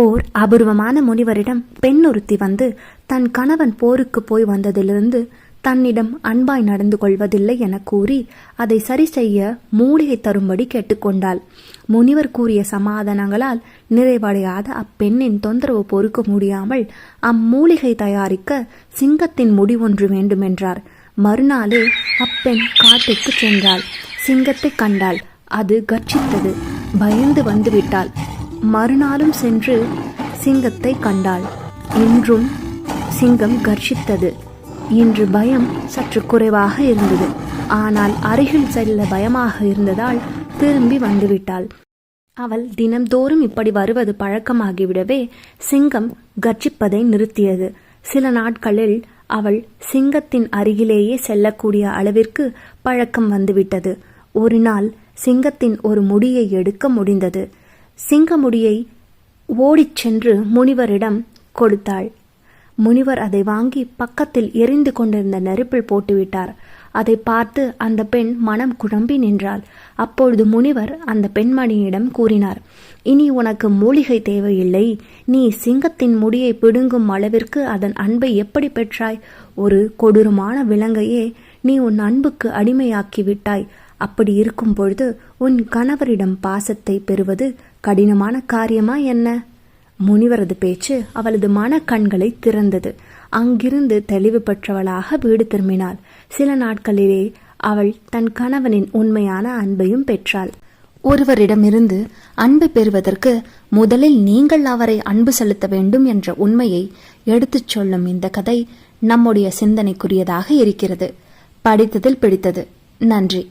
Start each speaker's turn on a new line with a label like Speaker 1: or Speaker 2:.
Speaker 1: ஓர் அபூர்வமான முனிவரிடம் பெண் ஒருத்தி வந்து தன் கணவன் போருக்கு போய் வந்ததிலிருந்து தன்னிடம் அன்பாய் நடந்து கொள்வதில்லை என கூறி அதை சரி செய்ய மூலிகை தரும்படி கேட்டுக்கொண்டாள். முனிவர் கூறிய சமாதானங்களால் நிறைவடையாத அப்பெண்ணின் தொந்தரவு பொறுக்க முடியாமல் அம்மூலிகை தயாரிக்க சிங்கத்தின் முடி ஒன்று வேண்டுமென்றார். மறுநாளே அப்பெண் காட்டுக்கு சென்றாள். சிங்கத்தை கண்டாள். அது கர்ச்சித்தது. பயந்து வந்துவிட்டாள். மறுநாளும் சென்று சிங்கத்தை கண்டாள். இன்றும் சிங்கம் கர்ஷித்தது. இன்று பயம் சற்று குறைவாக இருந்தது. ஆனால் அருகில் செல்ல பயமாக இருந்ததால் திரும்பி வந்துவிட்டாள். அவள் தினம்தோறும் இப்படி வருவது பழக்கமாகிவிடவே சிங்கம் கர்ஜிப்பதை நிறுத்தியது. சில நாட்களில் அவள் சிங்கத்தின் அருகிலேயே செல்லக்கூடிய அளவிற்கு பழக்கம் வந்துவிட்டது. ஒரு நாள் சிங்கத்தின் ஒரு முடியை எடுக்க முடிந்தது. சிங்கமுடியை ஓடிச் சென்று முனிவரிடம் கொடுத்தாள். முனிவர் அதை வாங்கி பக்கத்தில் எரிந்து கொண்டிருந்த நெருப்பில் போட்டுவிட்டார். அதை பார்த்து அந்த பெண் மனம் குழம்பி நின்றாள். அப்பொழுது முனிவர் அந்த பெண்மணியிடம் கூறினார் இனி உனக்கு மூலிகை தேவையில்லை. நீ சிங்கத்தின் முடியை பிடுங்கும் அளவிற்கு அதன் அன்பை எப்படி பெற்றாய்? ஒரு கொடூரமான விலங்கையே நீ உன் அன்புக்கு அடிமையாக்கி விட்டாய். அப்படி இருக்கும் பொழுது உன் கணவரிடம் பாசத்தை பெறுவது கடினமான காரியமா என்ன? முனிவரது பேச்சு அவளது மன கண்களை திறந்தது. அங்கிருந்து தெளிவு பெற்றவளாக வீடு திரும்பினாள். சில நாட்களிலே அவள் தன் கணவனின் உண்மையான அன்பையும் பெற்றாள். ஒருவரிடமிருந்து அன்பு பெறுவதற்கு முதலில் நீங்கள் அவரை அன்பு செலுத்த வேண்டும் என்ற உண்மையை எடுத்துச் சொல்லும் இந்த கதை நம்முடைய சிந்தனைக்குரியதாக இருக்கிறது. படித்ததில் பிடித்தது. நன்றி.